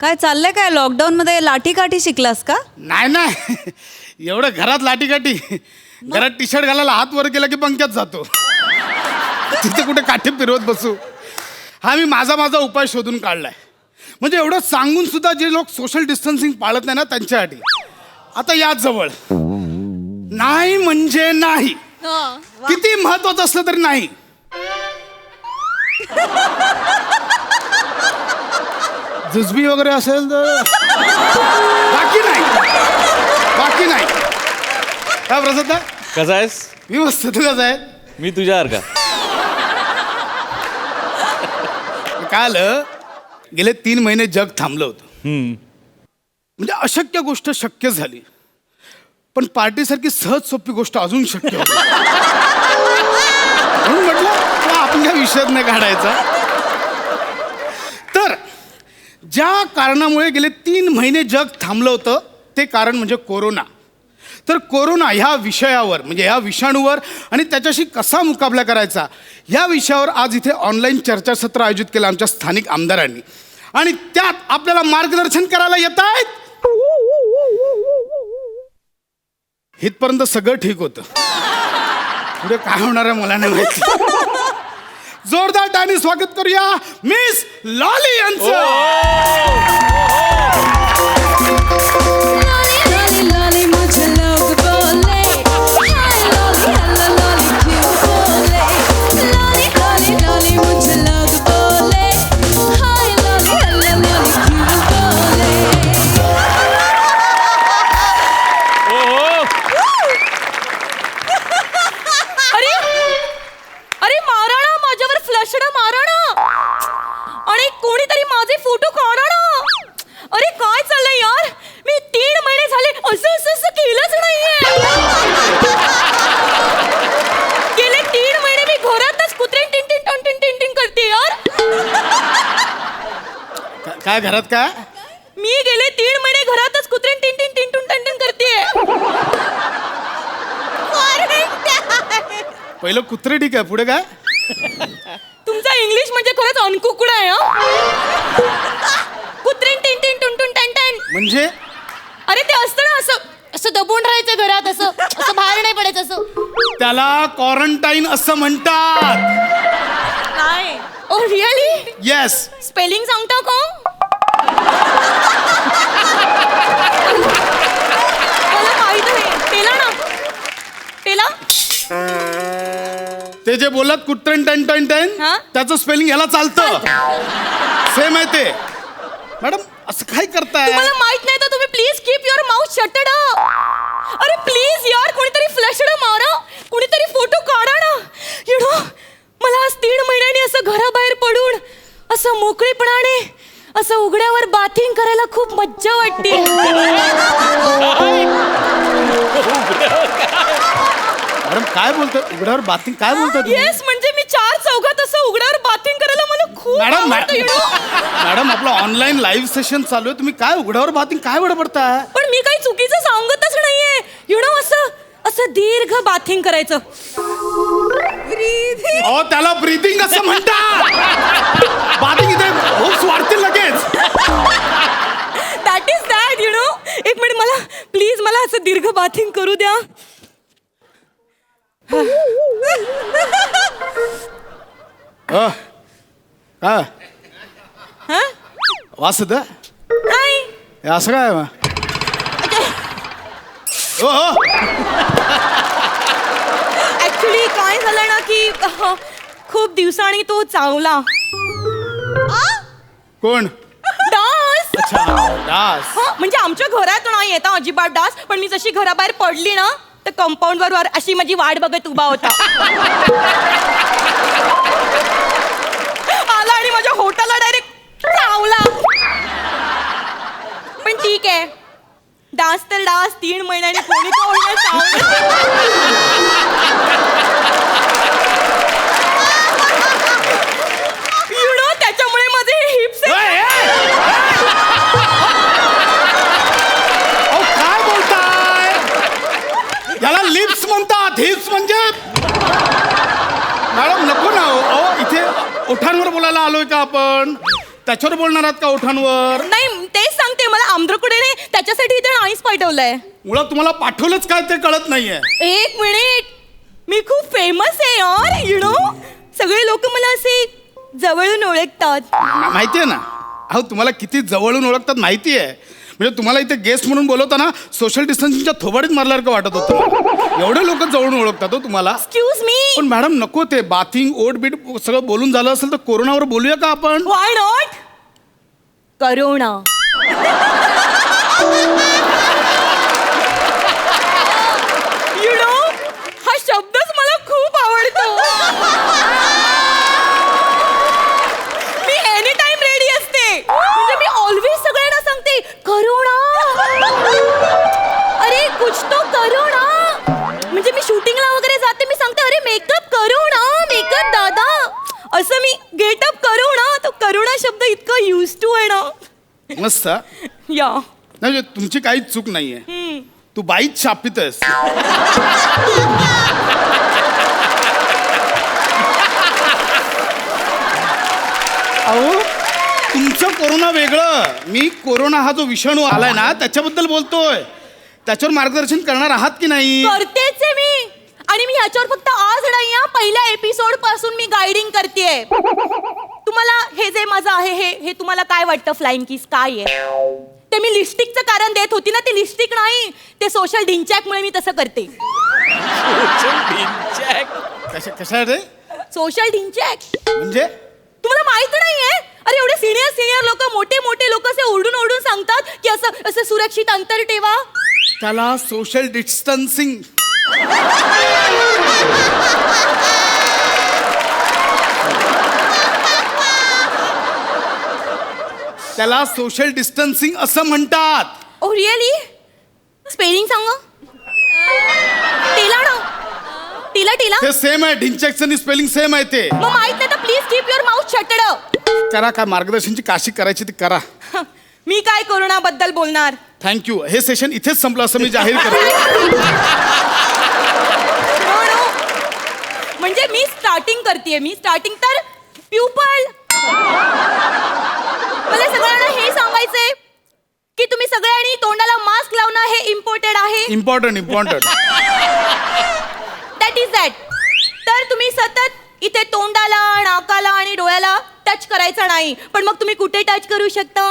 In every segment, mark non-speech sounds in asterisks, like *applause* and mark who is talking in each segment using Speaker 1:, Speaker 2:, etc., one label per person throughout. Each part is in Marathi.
Speaker 1: काय चाललंय काय? लॉकडाऊन मध्ये लाठी काठी शिकलास का?
Speaker 2: नाही नाही. एवढं घरात लाटीकाठी घरात टी शर्ट घालायला हात वर केला की पंक्यात जातो. तिथे कुठे काठी फिरवत बसू? हा मी माझा माझा उपाय शोधून काढलाय. म्हणजे एवढं सांगून सुद्धा जे लोक सोशल डिस्टन्सिंग पाळत नाही ना त्यांच्यासाठी आता या जवळ. नाही म्हणजे नाही. किती महत्वाचं असलं तरी नाही. जुजबी वगैरे असेल तर बाकी नाही. बाकी नाही. काय प्रसाद
Speaker 3: कसा आहेस?
Speaker 2: मी मस्त तू कसं आहे.
Speaker 3: मी तुझ्यासारखा
Speaker 2: काय आलं गेले तीन महिने जग थांबलं होतं.
Speaker 3: हम्म.
Speaker 2: म्हणजे अशक्य गोष्ट शक्य झाली. पण पार्टीसारखी सहज सोपी गोष्ट अजून शक्य होती. म्हणून म्हटलं "चला, आपण त्या विषयात नाही काढायचा. ज्या कारणामुळे गेले तीन महिने जग थांबलं होतं ते कारण म्हणजे कोरोना. तर कोरोना ह्या विषयावर म्हणजे ह्या विषाणूवर आणि त्याच्याशी कसा मुकाबला करायचा ह्या विषयावर आज इथे ऑनलाईन चर्चासत्र आयोजित केलं आमच्या स्थानिक आमदारांनी. आणि त्यात आपल्याला मार्गदर्शन करायला येत आहेत इथपर्यंत सगळं ठीक होतं. पुढे काय होणार आहे मला नाही माहिती. जोरदार टाणी स्वागत करूया. मिस लॉली यांचं.
Speaker 4: काय
Speaker 2: घरात काय
Speaker 5: मी गेले तीन महिने घरातच कुत्रे टिन टिन टिन टून टन टन करते
Speaker 2: पहिलं कुत्रे ठीक आहे पुढे काय?
Speaker 5: तुमचा इंग्लिश म्हणजे खरंच अनकुकडा आहे हं? कुत्रे टिन टिन टून टून टन टन.
Speaker 2: म्हणजे?
Speaker 5: अरे ते असतं ना असं असं दबून राहायचं घरात असं असं बाहेर नाही पडायचं असं.
Speaker 2: त्याला क्वारंटाईन असं म्हणतात.
Speaker 5: नाही. ओ रिअली
Speaker 2: येस
Speaker 5: स्पेलिंग सांगता का
Speaker 2: ते जे बोलत कुट्टन टन टन टन
Speaker 5: हा?
Speaker 2: त्याचं स्पेलिंग ह्याला चालतं. सेम आहे ते. मॅडम असं काय करताय?
Speaker 5: तुम्हाला माहीत नाही तर तुम्ही please keep your mouth shut अरे प्लीज यार कोणीतरी फ्लशड मारा. कोणीतरी फोटो काढा ना. यु नो मला आज तीन महिन्यांनी असं घराबाहेर पडून असं मोकळेपणाने असं उघड्यावर बाथिंग करायला खूप मज्जा वाटते. *laughs*
Speaker 2: मॅडम काय बोलतोय? उघड्यावर बातमी काय बोलतोय तुम्ही?
Speaker 5: येस म्हणजे मी चार चौघात असं उघड्यावर बाथिंग करायला मला खूप
Speaker 2: मॅडम
Speaker 5: आवडतं, you know.
Speaker 2: मॅडम आपलं ऑनलाईन लाईव्ह सेशन चालू आहे. तुम्ही काय उघड्यावर बातमी काय बडबडताय?
Speaker 5: पण मी काही चुकीचं सांगतच नाहीये. यु नो असं असं दीर्घ बाथिंग करायचं.
Speaker 2: अहो त्याला ब्रीदिंग असं म्हणतात. बाथिंग इथे होप्स वाढतील लगेच.
Speaker 5: That is that you know एक मिनिट मला प्लीज मला असं दीर्घ बाथिंग करू द्या.
Speaker 2: काय
Speaker 5: हा
Speaker 2: वास येतं?
Speaker 5: नाही
Speaker 2: असं काय मग? ओ हो
Speaker 5: ऍक्च्युली काय झालं ना की अह, खूप दिवसांनी तो चावला.
Speaker 2: कोण?
Speaker 5: डास
Speaker 2: अच्छा दास.
Speaker 5: हा, म्हणजे आमच्या घरात नाही येता अजिबात डास पण मी जशी घराबाहेर पडली ना फक्त कंपाऊंड वर अशी माझी वाट बघत उभा होता. आला आणि माझ्या होटाला डायरेक्ट रावला पण ठीक आहे. डान्स तर डास तीन महिन्याने कोणी
Speaker 2: याला लिप्स म्हणतात हिप्स म्हणजे मॅडम नको ना हो. अहो इथे ओठांवर बोलायला आलोय का आपण? त्याच्यावर बोलणार आहात का ओठांवर?
Speaker 5: नाही तेच सांगते मला आंध्रकुडेने त्याच्यासाठी इथे नाहीच पाठवलंय.
Speaker 2: मुळात तुम्हाला पाठवलंच काय ते कळत नाहीये.
Speaker 5: एक मिनिट मी खूप फेमस आहे यार यु नो सगळे लोक मला असे जवळून ओळखतात.
Speaker 2: मा- माहितीये ना? अहो तुम्हाला किती जवळून ओळखतात माहिती आहे म्हणजे तुम्हाला इथे गेस्ट म्हणून बोलवताना सोशल डिस्टन्सिंगच्या थोबाडीत मारल्यासारखं वाटत होतं. एवढे लोक जवळून ओळखतात हो तुम्हाला.
Speaker 5: एक्सक्यूज मी
Speaker 2: पण मॅडम नको ते बाथिंग ओट बीट सगळं बोलून झालं असेल तर कोरोनावर बोलूया का आपण?
Speaker 5: Why not corona. शब्द इतकं यूज टू आहे ना.
Speaker 2: मस्त हा?
Speaker 5: या.
Speaker 2: नाही म्हणजे तुमची काहीच चूक नाहीये. तू बाईच शापित आहेस. अहो तुमचं कोरोना वेगळं. मी कोरोना हा जो विषाणू आलाय ना त्याच्याबद्दल बोलतोय. त्याच्यावर मार्गदर्शन करणार आहात की नाही?
Speaker 5: करतेच आहे मी. आणि मी ह्याच्यावर फक्त आज नाही हा पहिल्या एपिसोडपासून मी गायडिंग करते तुम्हाला हे जे माझं आहे हे हे तुम्हाला काय वाटतं? फ्लाइंग किस काय आहे? ते मी लिस्टिकचं कारण देत होती ना ते लिस्टिक नाही. ते सोशल डिंचॅकमुळे मी तसं करते.
Speaker 2: कशा कशा रे?
Speaker 5: सोशल डिंचॅक
Speaker 2: म्हणजे?
Speaker 5: तुम्हाला माहीत नाहीये? अरे एवढे सिनियर सिनियर लोक मोठे मोठे लोक असे ओरडून ओरडून सांगतात की असं असं सुरक्षित अंतर ठेवा.
Speaker 2: त्याला सोशल डिस्टन्सिंग *laughs* त्याला सोशल डिस्टन्सिंग असं म्हणतात.
Speaker 5: ओ रिअली स्पेलिंग सांगा? टिला ना टिला टिला?
Speaker 2: ते सेम आहे ढिंचॅकचं आणि स्पेलिंग सेम आहे ते.
Speaker 5: मग माहीत नाही तर please keep your mouth shut
Speaker 2: करा काय मार्गदर्शनची काशी करायची ती करा.
Speaker 5: मी काय कोरोनाबद्दल बोलणार?
Speaker 2: थँक्यू हे सेशन इथेच संपलं असं मी जाहीर करतो.
Speaker 5: No, *laughs* no. म्हणजे मी स्टार्टिंग करते मी स्टार्टिंग तर प्युपल मला सगळ्यांना हे सांगायचंय की तुम्ही सगळ्यांनी तोंडाला मास्क लावणं हे important
Speaker 2: important
Speaker 5: that is that तर तुम्ही सतत इथे तोंडाला नाकाला आणि डोळ्याला टच करायचा नाही. पण मग तुम्ही कुठे टच करू शकता?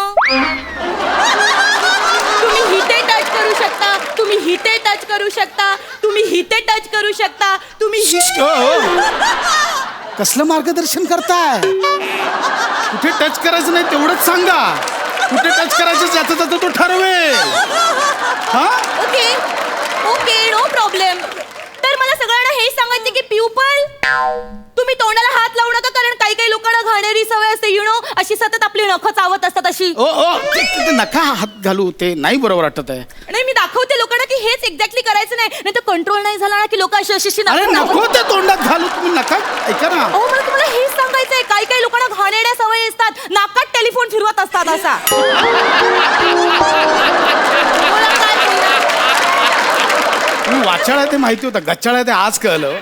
Speaker 5: तुम्ही हिते टच करू शकता. तुम्ही हिते टच करू शकता. तुम्ही हिते टच करू शकता. तुम्ही हो,
Speaker 2: कसलं मार्गदर्शन करताय? कुठे टच करायचं नाही तेवढंच सांगा. कुठे टच करायचं ज्याचं त्याचं तो ठरवेल. हा?
Speaker 5: ओके. ओके नो प्रॉब्लेम तर मला सगळ्यांना हे सांगायचं की प्युपल तुम्ही तोंडाला काही काही लोकांना घाणेरी सवय असते यु नो अशी सतत आपली नखं चावत असतात अशी.
Speaker 2: ओ ओ ते- ते ते नका हात घालू ते नाही बरोबर वाटत आहे.
Speaker 5: नाही मी दाखवते लोकांना की हेच एक्झॅक्टली करायचं नाही. नाही तर कंट्रोल नाही झाला ना की लोक अशी अशी अशी
Speaker 2: अरे
Speaker 5: नखं
Speaker 2: नको ते तोंडात घालू तुम्ही नका ऐका ना.
Speaker 5: अहो मला तुम्हाला हेच सांगायचंय. काही काही लोकांना घाणेरड्या सवयी असतात. नाकात टेलिफोन फिरवत असतात असा. बोला काय बोलणार?
Speaker 2: तुम्ही वाचाळ आहे ते माहिती होतं. गच्चाळ आहे ते आज कळलं.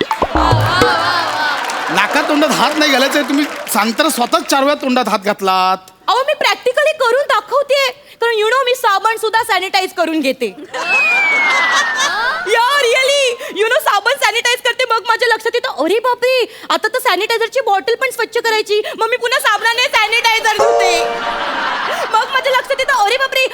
Speaker 2: नाका तोंडात हात नाही घालायचं. तुम्ही सांगताना स्वतःच चार वेळा तोंडात हात घातलात.
Speaker 5: अहो मी प्रॅक्टिकली करून दाखवते. कारण यु नो मी साबण सुद्धा सॅनिटाईज करून घेते. *laughs* या रिअली यु नो साबण सॅनिटाईज करते. मग माझ्या लक्षात येतं अरे बापरे! आता तर सॅनिटायझरची बॉटल पण स्वच्छ करायची. मग मी पुन्हा साबणाने सॅनिटायझर धुते. मग माझ्या लक्षात येतं अरे बापरे!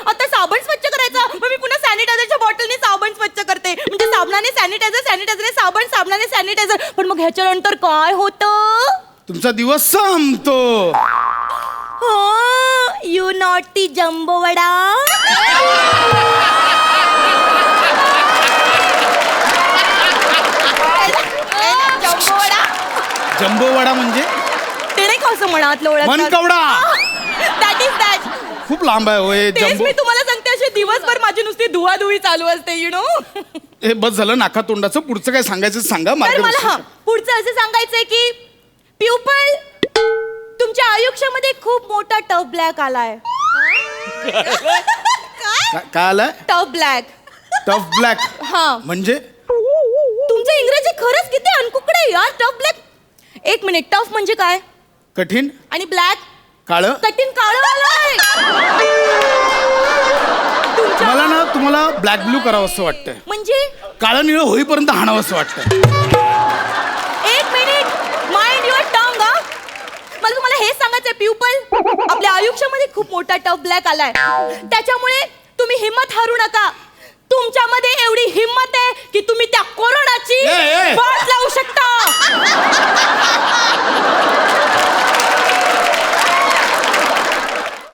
Speaker 5: सॅनिटायझर सॅनिटायझरने साबण साबणाने सॅनिटायझर पण मग ह्याच्यानंतर काय होतं?
Speaker 2: तुमचा दिवस संपतो.
Speaker 5: You naughty jumbo vada. Jumbo vada.
Speaker 2: Jumbo vada म्हणजे?
Speaker 5: ते नाही का असं ओळख
Speaker 2: मनकवडा
Speaker 5: दॅट इज दॅट
Speaker 2: खूप लांब आहे होय
Speaker 5: तेच
Speaker 2: जम्बो.
Speaker 5: मी तुम्हाला सांगते असे दिवसभर माझी नुसती धुवाधुवी चालू असते यु नो
Speaker 2: हे बस झालं नाका तोंडाचं. पुढचं काय सांगायचं ते सांगा
Speaker 5: तर मला हा
Speaker 2: मार्गदर्शन
Speaker 5: पुढचं असं सांगायचंय की प्युपल तुमच्या आयुष्यामध्ये खूप मोठा टफ ब्लॅक आलाय.
Speaker 2: का- काय आलाय?
Speaker 5: Tough black.
Speaker 2: Tough black?
Speaker 5: हा.
Speaker 2: म्हणजे?
Speaker 5: तुमचं इंग्रजी खरंच किती अनकुकडे आहे यार टफ ब्लॅक. एक मिनिट टफ म्हणजे काय?
Speaker 2: कठीण?
Speaker 5: आणि ब्लॅक?
Speaker 2: काळं?
Speaker 5: कठीण काळं तुमच्या
Speaker 2: मला ना तुम्हाला ब्लॅक ब्लू करावं असं वाटतंय.
Speaker 5: म्हणजे?
Speaker 2: काळं निळं होईपर्यंत हाणावं असं वाटतंय.
Speaker 5: एक मिनिट माइंड युअर टंग मला तुम्हाला हे सांगायचंय पिपल. आपल्या आयुष्यामध्ये खूप मोठा टफ ब्लॅक आलाय. त्याच्यामुळे तुम्ही हिम्मत हारू नका. तुमच्यामध्ये एवढी हिम्मत आहे की तुम्ही त्या कोरोनाची वाट लावू शकता.